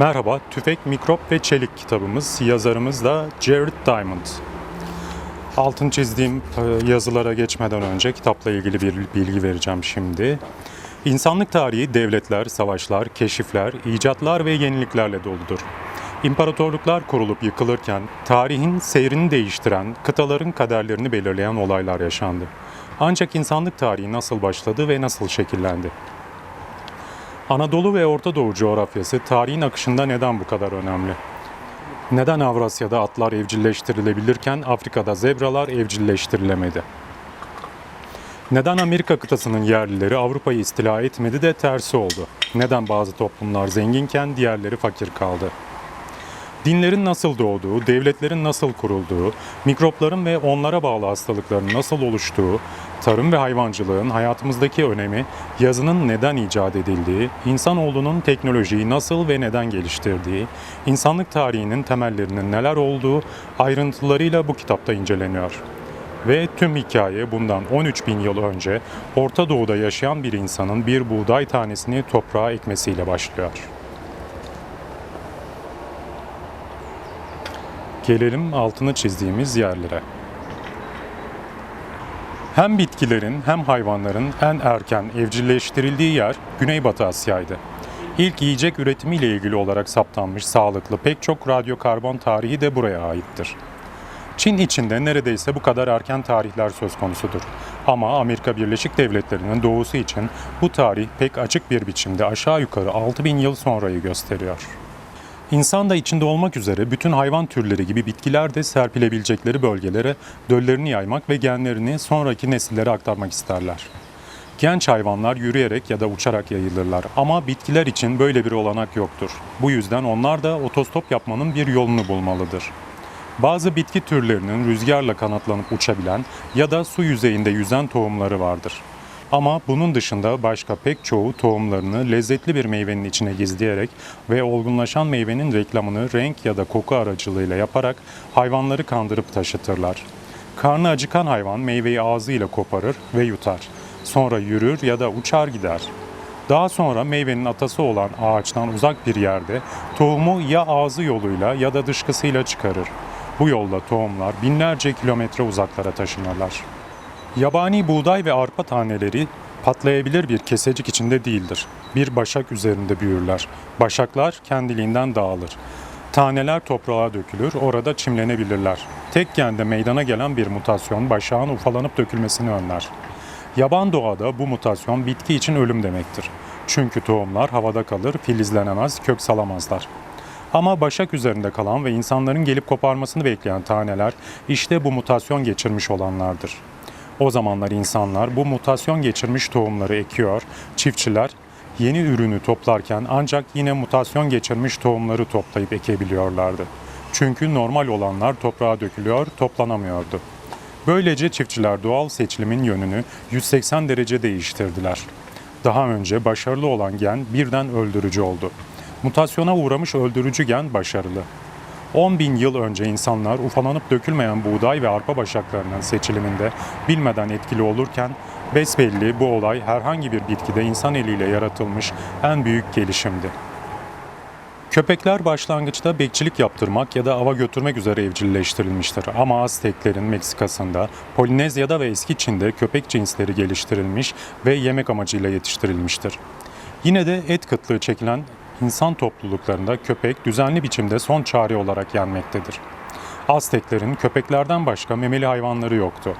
Merhaba, Tüfek, Mikrop ve Çelik kitabımız. Yazarımız da Jared Diamond. Altın çizdiğim e, yazılara geçmeden önce kitapla ilgili bir bilgi vereceğim şimdi. İnsanlık tarihi devletler, savaşlar, keşifler, icatlar ve yeniliklerle doludur. İmparatorluklar kurulup yıkılırken tarihin seyrini değiştiren, kıtaların kaderlerini belirleyen olaylar yaşandı. Ancak insanlık tarihi nasıl başladı ve nasıl şekillendi? Anadolu ve Orta Doğu coğrafyası tarihin akışında neden bu kadar önemli? Neden Avrasya'da atlar evcilleştirilebilirken Afrika'da zebralar evcilleştirilemedi? Neden Amerika kıtasının yerlileri Avrupa'yı istila etmedi de tersi oldu? Neden bazı toplumlar zenginken diğerleri fakir kaldı? Dinlerin nasıl doğduğu, devletlerin nasıl kurulduğu, mikropların ve onlara bağlı hastalıkların nasıl oluştuğu, tarım ve hayvancılığın hayatımızdaki önemi, yazının neden icat edildiği, insanoğlunun teknolojiyi nasıl ve neden geliştirdiği, insanlık tarihinin temellerinin neler olduğu ayrıntılarıyla bu kitapta inceleniyor. Ve tüm hikaye bundan 13 bin yıl önce Orta Doğu'da yaşayan bir insanın bir buğday tanesini toprağa ekmesiyle başlıyor. Gelelim altını çizdiğimiz yerlere. Hem bitkilerin hem hayvanların en erken evcilleştirildiği yer Güneybatı Asya'ydı. İlk yiyecek üretimiyle ilgili olarak saptanmış sağlıklı pek çok radyokarbon tarihi de buraya aittir. Çin içinde neredeyse bu kadar erken tarihler söz konusudur. Ama Amerika Birleşik Devletleri'nin doğusu için bu tarih pek açık bir biçimde aşağı yukarı 6000 yıl sonrayı gösteriyor. İnsan da içinde olmak üzere bütün hayvan türleri gibi bitkiler de serpilebilecekleri bölgelere döllerini yaymak ve genlerini sonraki nesillere aktarmak isterler. Genç hayvanlar yürüyerek ya da uçarak yayılırlar ama bitkiler için böyle bir olanak yoktur. Bu yüzden onlar da otostop yapmanın bir yolunu bulmalıdır. Bazı bitki türlerinin rüzgarla kanatlanıp uçabilen ya da su yüzeyinde yüzen tohumları vardır. Ama bunun dışında başka pek çoğu tohumlarını lezzetli bir meyvenin içine gizleyerek ve olgunlaşan meyvenin reklamını renk ya da koku aracılığıyla yaparak hayvanları kandırıp taşıtırlar. Karnı acıkan hayvan meyveyi ağzıyla koparır ve yutar. Sonra yürür ya da uçar gider. Daha sonra meyvenin atası olan ağaçtan uzak bir yerde tohumu ya ağzı yoluyla ya da dışkısıyla çıkarır. Bu yolla tohumlar binlerce kilometre uzaklara taşınırlar. Yabani buğday ve arpa taneleri patlayabilir bir kesecik içinde değildir. Bir başak üzerinde büyürler. Başaklar kendiliğinden dağılır. Taneler toprağa dökülür, orada çimlenebilirler. Tek gende meydana gelen bir mutasyon başağın ufalanıp dökülmesini önler. Yaban doğada bu mutasyon bitki için ölüm demektir. Çünkü tohumlar havada kalır, filizlenemez, kök salamazlar. Ama başak üzerinde kalan ve insanların gelip koparmasını bekleyen taneler işte bu mutasyon geçirmiş olanlardır. O zamanlar insanlar bu mutasyon geçirmiş tohumları ekiyor, çiftçiler yeni ürünü toplarken ancak yine mutasyon geçirmiş tohumları toplayıp ekebiliyorlardı. Çünkü normal olanlar toprağa dökülüyor, toplanamıyordu. Böylece çiftçiler doğal seçilimin yönünü 180 derece değiştirdiler. Daha önce başarılı olan gen birden öldürücü oldu. Mutasyona uğramış öldürücü gen başarılı. 10 bin yıl önce insanlar ufalanıp dökülmeyen buğday ve arpa başaklarının seçiliminde bilmeden etkili olurken besbelli bu olay herhangi bir bitkide insan eliyle yaratılmış en büyük gelişimdi. Köpekler başlangıçta bekçilik yaptırmak ya da ava götürmek üzere evcilleştirilmiştir. Ama Azteklerin Meksika'sında, Polinezya'da ve eski Çin'de köpek cinsleri geliştirilmiş ve yemek amacıyla yetiştirilmiştir. Yine de et kıtlığı çekilen insan topluluklarında köpek düzenli biçimde son çare olarak yenmektedir. Azteklerin köpeklerden başka memeli hayvanları yoktu.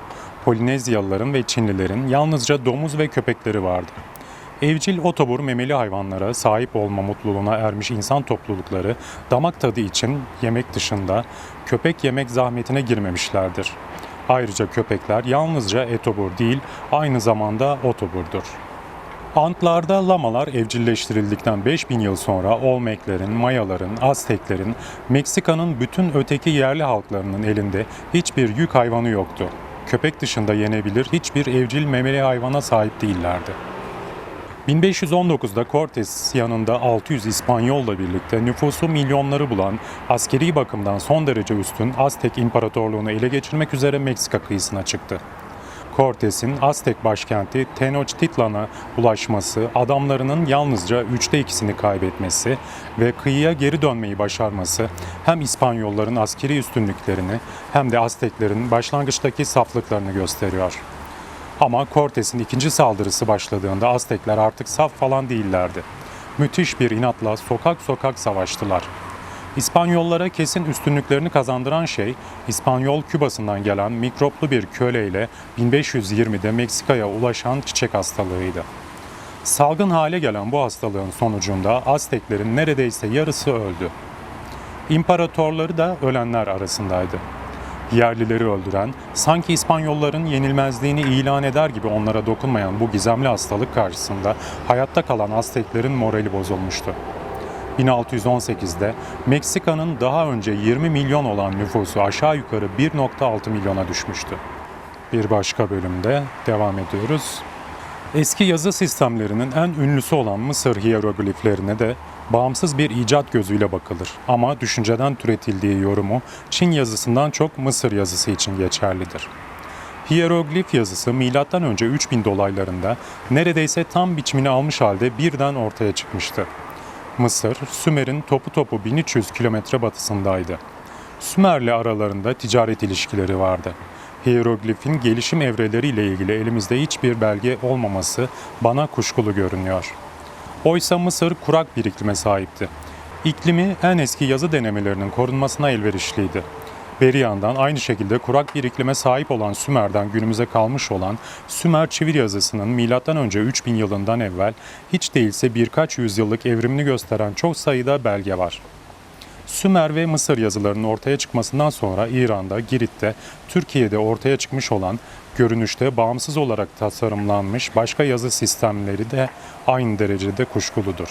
Polinezyalıların ve Çinlilerin yalnızca domuz ve köpekleri vardı. Evcil otobur memeli hayvanlara sahip olma mutluluğuna ermiş insan toplulukları damak tadı için yemek dışında köpek yemek zahmetine girmemişlerdir. Ayrıca köpekler yalnızca etobur değil aynı zamanda otoburdur. Antlarda lamalar evcilleştirildikten 5000 yıl sonra Olmeklerin, Mayaların, Azteklerin, Meksika'nın bütün öteki yerli halklarının elinde hiçbir yük hayvanı yoktu. Köpek dışında yenebilir hiçbir evcil memeli hayvana sahip değillerdi. 1519'da Cortes yanında 600 İspanyolla birlikte nüfusu milyonları bulan, askeri bakımdan son derece üstün Aztek İmparatorluğunu ele geçirmek üzere Meksika kıyısına çıktı. Cortez'in Aztek başkenti Tenochtitlan'a ulaşması, adamlarının yalnızca üçte ikisini kaybetmesi ve kıyıya geri dönmeyi başarması hem İspanyolların askeri üstünlüklerini hem de Azteklerin başlangıçtaki saflıklarını gösteriyor. Ama Cortez'in ikinci saldırısı başladığında Aztekler artık saf falan değillerdi. Müthiş bir inatla sokak sokak savaştılar. İspanyollara kesin üstünlüklerini kazandıran şey İspanyol Kübası'ndan gelen mikroplu bir köleyle 1520'de Meksika'ya ulaşan çiçek hastalığıydı. Salgın hale gelen bu hastalığın sonucunda Azteklerin neredeyse yarısı öldü. İmparatorları da ölenler arasındaydı. Yerlileri öldüren, sanki İspanyolların yenilmezliğini ilan eder gibi onlara dokunmayan bu gizemli hastalık karşısında hayatta kalan Azteklerin morali bozulmuştu. 1618'de Meksika'nın daha önce 20 milyon olan nüfusu aşağı yukarı 1.6 milyona düşmüştü. Bir başka bölümde devam ediyoruz. Eski yazı sistemlerinin en ünlüsü olan Mısır hiyerogliflerine de bağımsız bir icat gözüyle bakılır. Ama düşünceden türetildiği yorumu Çin yazısından çok Mısır yazısı için geçerlidir. Hiyeroglif yazısı M.Ö. 3000 dolaylarında neredeyse tam biçimini almış halde birden ortaya çıkmıştı. Mısır, Sümer'in topu topu 1300 kilometre batısındaydı. Sümer'le aralarında ticaret ilişkileri vardı. Hieroglifin gelişim evreleriyle ilgili elimizde hiçbir belge olmaması bana kuşkulu görünüyor. Oysa Mısır kurak bir iklime sahipti. İklimi en eski yazı denemelerinin korunmasına elverişliydi. Beri yandan aynı şekilde kurak bir iklime sahip olan Sümer'den günümüze kalmış olan Sümer çivir yazısının M.Ö. 3000 yılından evvel hiç değilse birkaç yüzyıllık evrimini gösteren çok sayıda belge var. Sümer ve Mısır yazılarının ortaya çıkmasından sonra İran'da, Girit'te, Türkiye'de ortaya çıkmış olan görünüşte bağımsız olarak tasarımlanmış başka yazı sistemleri de aynı derecede kuşkuludur.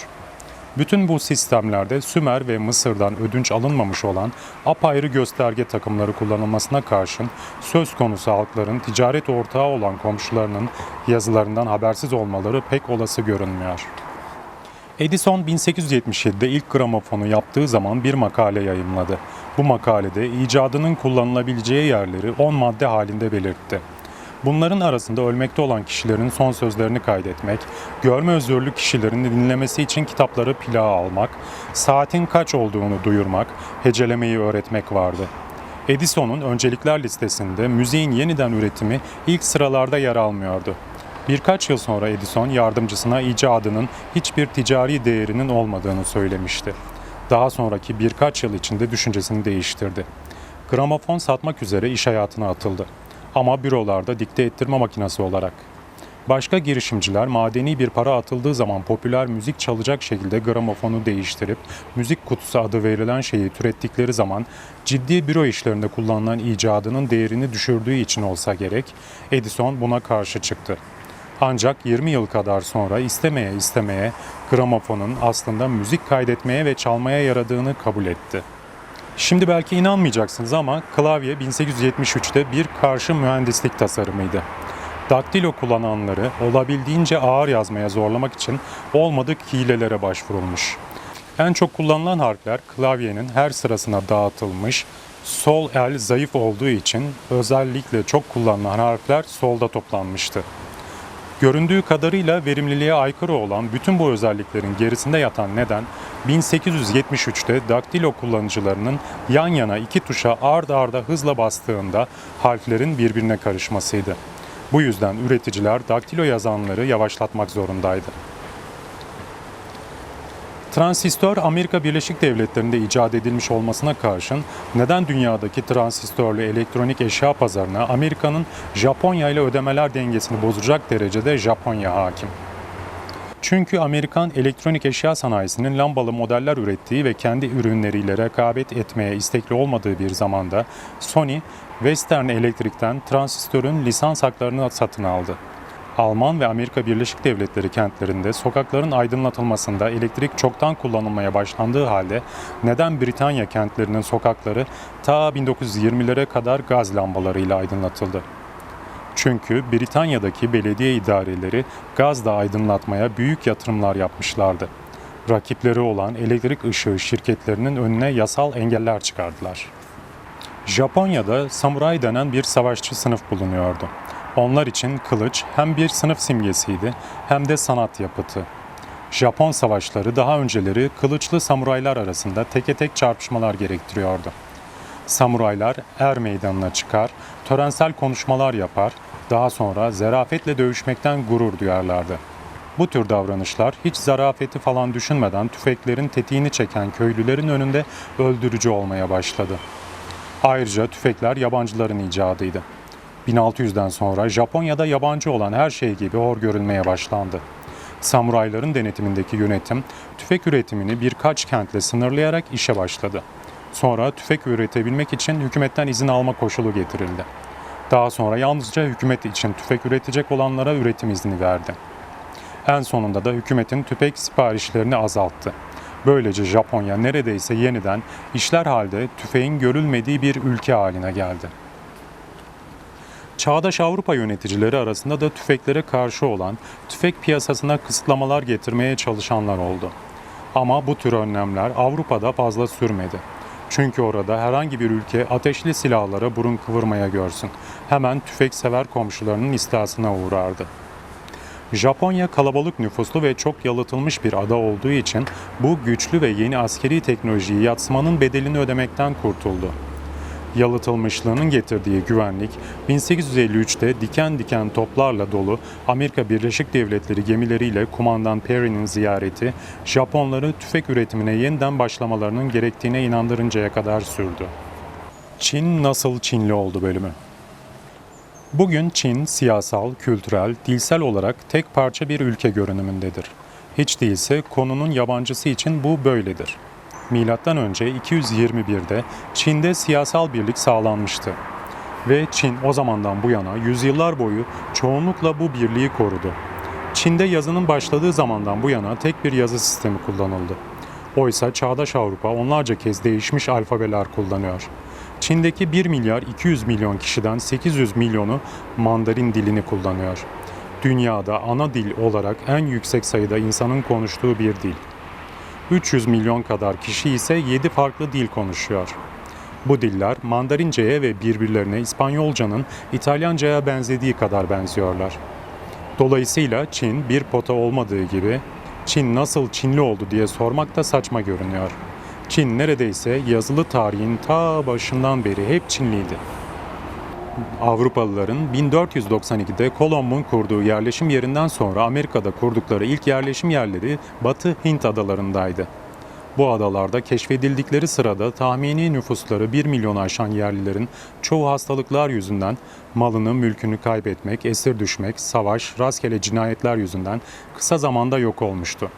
Bütün bu sistemlerde Sümer ve Mısır'dan ödünç alınmamış olan apayrı gösterge takımları kullanılmasına karşın söz konusu halkların ticaret ortağı olan komşularının yazılarından habersiz olmaları pek olası görünmüyor. Edison 1877'de ilk gramofonu yaptığı zaman bir makale yayımladı. Bu makalede icadının kullanılabileceği yerleri 10 madde halinde belirtti. Bunların arasında ölmekte olan kişilerin son sözlerini kaydetmek, görme özürlü kişilerin dinlemesi için kitapları plağa almak, saatin kaç olduğunu duyurmak, hecelemeyi öğretmek vardı. Edison'un öncelikler listesinde müziğin yeniden üretimi ilk sıralarda yer almıyordu. Birkaç yıl sonra Edison yardımcısına icadının hiçbir ticari değerinin olmadığını söylemişti. Daha sonraki birkaç yıl içinde düşüncesini değiştirdi. Gramofon satmak üzere iş hayatına atıldı. Ama bürolarda dikte ettirme makinesi olarak. Başka girişimciler madeni bir para atıldığı zaman popüler müzik çalacak şekilde gramofonu değiştirip müzik kutusu adı verilen şeyi türettikleri zaman ciddi büro işlerinde kullanılan icadının değerini düşürdüğü için olsa gerek Edison buna karşı çıktı. Ancak 20 yıl kadar sonra istemeye istemeye gramofonun aslında müzik kaydetmeye ve çalmaya yaradığını kabul etti. Şimdi belki inanmayacaksınız ama klavye 1873'te bir karşı mühendislik tasarımıydı. Daktilo kullananları olabildiğince ağır yazmaya zorlamak için olmadık hilelere başvurulmuş. En çok kullanılan harfler klavyenin her sırasına dağıtılmış, sol el zayıf olduğu için özellikle çok kullanılan harfler solda toplanmıştı. Göründüğü kadarıyla verimliliğe aykırı olan bütün bu özelliklerin gerisinde yatan neden 1873'te daktilo kullanıcılarının yan yana iki tuşa ard arda hızla bastığında harflerin birbirine karışmasıydı. Bu yüzden üreticiler daktilo yazanları yavaşlatmak zorundaydı. Transistör Amerika Birleşik Devletleri'nde icat edilmiş olmasına karşın neden dünyadaki transistörlü elektronik eşya pazarına Amerika'nın Japonya ile ödemeler dengesini bozacak derecede Japonya hakim? Çünkü Amerikan elektronik eşya sanayisinin lambalı modeller ürettiği ve kendi ürünleriyle rekabet etmeye istekli olmadığı bir zamanda Sony, Western Electric'ten transistörün lisans haklarını satın aldı. Alman ve Amerika Birleşik Devletleri kentlerinde sokakların aydınlatılmasında elektrik çoktan kullanılmaya başlandığı halde neden Britanya kentlerinin sokakları ta 1920'lere kadar gaz lambalarıyla aydınlatıldı? Çünkü Britanya'daki belediye idareleri gazla aydınlatmaya büyük yatırımlar yapmışlardı. Rakipleri olan elektrik ışığı şirketlerinin önüne yasal engeller çıkardılar. Japonya'da samuray denen bir savaşçı sınıf bulunuyordu. Onlar için kılıç hem bir sınıf simgesiydi hem de sanat yapıtı. Japon savaşları daha önceleri kılıçlı samuraylar arasında teke tek çarpışmalar gerektiriyordu. Samuraylar er meydanına çıkar, törensel konuşmalar yapar, daha sonra zerafetle dövüşmekten gurur duyarlardı. Bu tür davranışlar hiç zarafeti falan düşünmeden tüfeklerin tetiğini çeken köylülerin önünde öldürücü olmaya başladı. Ayrıca tüfekler yabancıların icadıydı. 1600'den sonra Japonya'da yabancı olan her şey gibi hor görülmeye başlandı. Samurayların denetimindeki yönetim tüfek üretimini birkaç kentle sınırlayarak işe başladı. Sonra tüfek üretebilmek için hükümetten izin alma koşulu getirildi. Daha sonra yalnızca hükümet için tüfek üretecek olanlara üretim izni verdi. En sonunda da hükümetin tüfek siparişlerini azalttı. Böylece Japonya neredeyse yeniden işler halde tüfeğin görülmediği bir ülke haline geldi. Çağdaş Avrupa yöneticileri arasında da tüfeklere karşı olan, tüfek piyasasına kısıtlamalar getirmeye çalışanlar oldu. Ama bu tür önlemler Avrupa'da fazla sürmedi. Çünkü orada herhangi bir ülke ateşli silahlara burun kıvırmaya görsün. Hemen tüfek sever komşularının istasına uğrardı. Japonya kalabalık nüfuslu ve çok yalıtılmış bir ada olduğu için bu güçlü ve yeni askeri teknolojiyi yatsımanın bedelini ödemekten kurtuldu. Yalıtılmışlığının getirdiği güvenlik 1853'te diken diken toplarla dolu Amerika Birleşik Devletleri gemileriyle kumandan Perry'nin ziyareti Japonları tüfek üretimine yeniden başlamalarının gerektiğine inandırıncaya kadar sürdü. Çin nasıl Çinli oldu bölümü. Bugün Çin siyasal, kültürel, dilsel olarak tek parça bir ülke görünümündedir. Hiç değilse konunun yabancısı için bu böyledir. Önce 221'de Çin'de siyasal birlik sağlanmıştı. Ve Çin o zamandan bu yana yüzyıllar boyu çoğunlukla bu birliği korudu. Çin'de yazının başladığı zamandan bu yana tek bir yazı sistemi kullanıldı. Oysa çağdaş Avrupa onlarca kez değişmiş alfabeler kullanıyor. Çin'deki 1 milyar 200 milyon kişiden 800 milyonu Mandarin dilini kullanıyor. Dünyada ana dil olarak en yüksek sayıda insanın konuştuğu bir dil. 300 milyon kadar kişi ise 7 farklı dil konuşuyor. Bu diller Mandarince'ye ve birbirlerine İspanyolcanın İtalyanca'ya benzediği kadar benziyorlar. Dolayısıyla Çin bir pota olmadığı gibi Çin nasıl Çinli oldu diye sormak da saçma görünüyor. Çin neredeyse yazılı tarihin ta başından beri hep Çinliydi. Avrupalıların 1492'de Kolomb'un kurduğu yerleşim yerinden sonra Amerika'da kurdukları ilk yerleşim yerleri Batı Hint adalarındaydı. Bu adalarda keşfedildikleri sırada tahmini nüfusları 1 milyonu aşan yerlilerin çoğu hastalıklar yüzünden malını, mülkünü kaybetmek, esir düşmek, savaş, rastgele cinayetler yüzünden kısa zamanda yok olmuştu.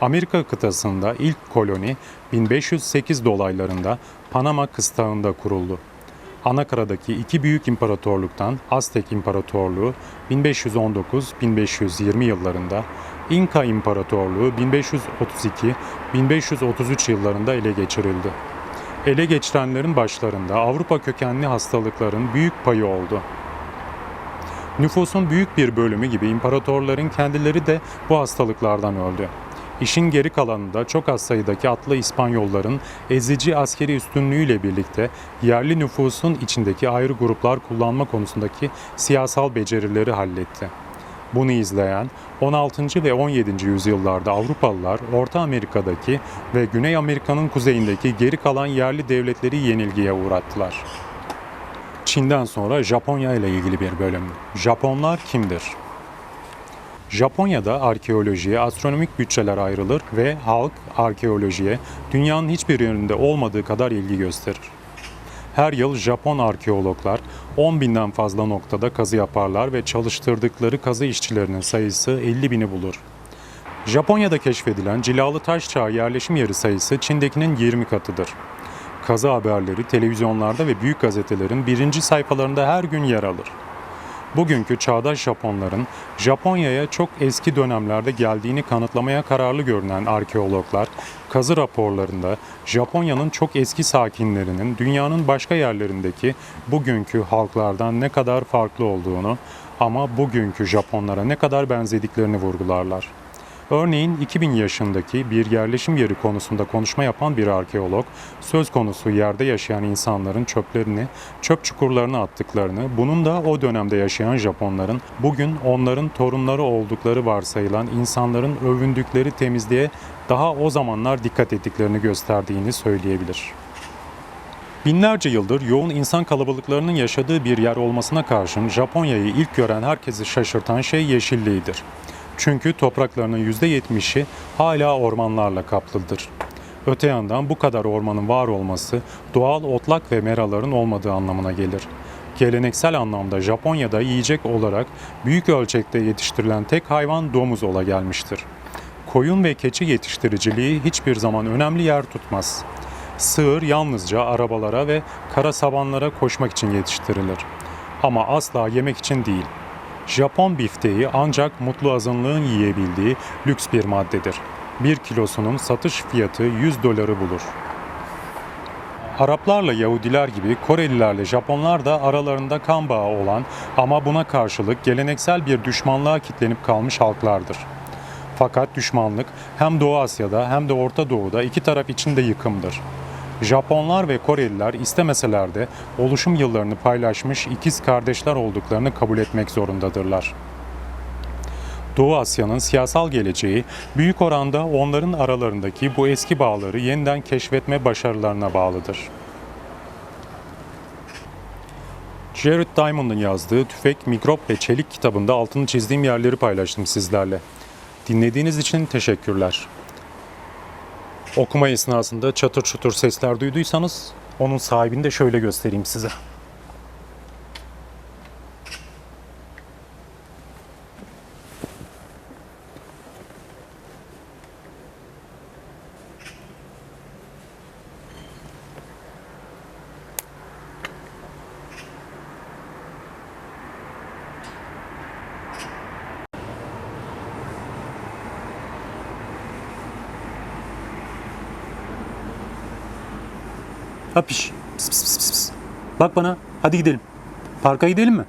Amerika kıtasında ilk koloni 1508 dolaylarında Panama kıstağında kuruldu. Anakaradaki iki büyük imparatorluktan Aztek İmparatorluğu 1519-1520 yıllarında, İnka İmparatorluğu 1532-1533 yıllarında ele geçirildi. Ele geçirenlerin başlarında Avrupa kökenli hastalıkların büyük payı oldu. Nüfusun büyük bir bölümü gibi imparatorların kendileri de bu hastalıklardan öldü. İşin geri kalanında çok az sayıdaki atlı İspanyolların ezici askeri üstünlüğüyle birlikte yerli nüfusun içindeki ayrı gruplar kullanma konusundaki siyasal becerileri halletti. Bunu izleyen 16. ve 17. yüzyıllarda Avrupalılar Orta Amerika'daki ve Güney Amerika'nın kuzeyindeki geri kalan yerli devletleri yenilgiye uğrattılar. Çin'den sonra Japonya ile ilgili bir bölüm. Japonlar kimdir? Japonya'da arkeolojiye astronomik bütçeler ayrılır ve halk arkeolojiye dünyanın hiçbir yerinde olmadığı kadar ilgi gösterir. Her yıl Japon arkeologlar 10 binden fazla noktada kazı yaparlar ve çalıştırdıkları kazı işçilerinin sayısı 50 bini bulur. Japonya'da keşfedilen cilalı taş çağı yerleşim yeri sayısı Çin'dekinin 20 katıdır. Kazı haberleri televizyonlarda ve büyük gazetelerin birinci sayfalarında her gün yer alır. Bugünkü çağdaş Japonların Japonya'ya çok eski dönemlerde geldiğini kanıtlamaya kararlı görünen arkeologlar, kazı raporlarında Japonya'nın çok eski sakinlerinin dünyanın başka yerlerindeki bugünkü halklardan ne kadar farklı olduğunu ama bugünkü Japonlara ne kadar benzediklerini vurgularlar. Örneğin 2000 yaşındaki bir yerleşim yeri konusunda konuşma yapan bir arkeolog, söz konusu yerde yaşayan insanların çöplerini çöp çukurlarına attıklarını, bunun da o dönemde yaşayan Japonların bugün onların torunları oldukları varsayılan insanların övündükleri temizliğe daha o zamanlar dikkat ettiklerini gösterdiğini söyleyebilir. Binlerce yıldır yoğun insan kalabalıklarının yaşadığı bir yer olmasına karşın Japonya'yı ilk gören herkesi şaşırtan şey yeşilliğidir. Çünkü topraklarının %70'i hala ormanlarla kaplıdır. Öte yandan bu kadar ormanın var olması doğal otlak ve meraların olmadığı anlamına gelir. Geleneksel anlamda Japonya'da yiyecek olarak büyük ölçekte yetiştirilen tek hayvan domuz ola gelmiştir. Koyun ve keçi yetiştiriciliği hiçbir zaman önemli yer tutmaz. Sığır yalnızca arabalara ve kara sabanlara koşmak için yetiştirilir. Ama asla yemek için değil. Japon bifteği ancak mutlu azınlığın yiyebildiği lüks bir maddedir. Bir kilosunun satış fiyatı 100 doları bulur. Araplarla Yahudiler gibi Korelilerle Japonlar da aralarında kan bağı olan ama buna karşılık geleneksel bir düşmanlığa kitlenip kalmış halklardır. Fakat düşmanlık hem Doğu Asya'da hem de Orta Doğu'da iki taraf için de yıkımdır. Japonlar ve Koreliler istemeseler de oluşum yıllarını paylaşmış ikiz kardeşler olduklarını kabul etmek zorundadırlar. Doğu Asya'nın siyasal geleceği büyük oranda onların aralarındaki bu eski bağları yeniden keşfetme başarılarına bağlıdır. Jared Diamond'ın yazdığı Tüfek, Mikrop ve Çelik kitabında altını çizdiğim yerleri paylaştım sizlerle. Dinlediğiniz için teşekkürler. Okuma esnasında çatır çutur sesler duyduysanız onun sahibini de şöyle göstereyim size. Hapiş. Pıs pıs pıs pıs. Bak bana. Hadi gidelim. Parka gidelim mi?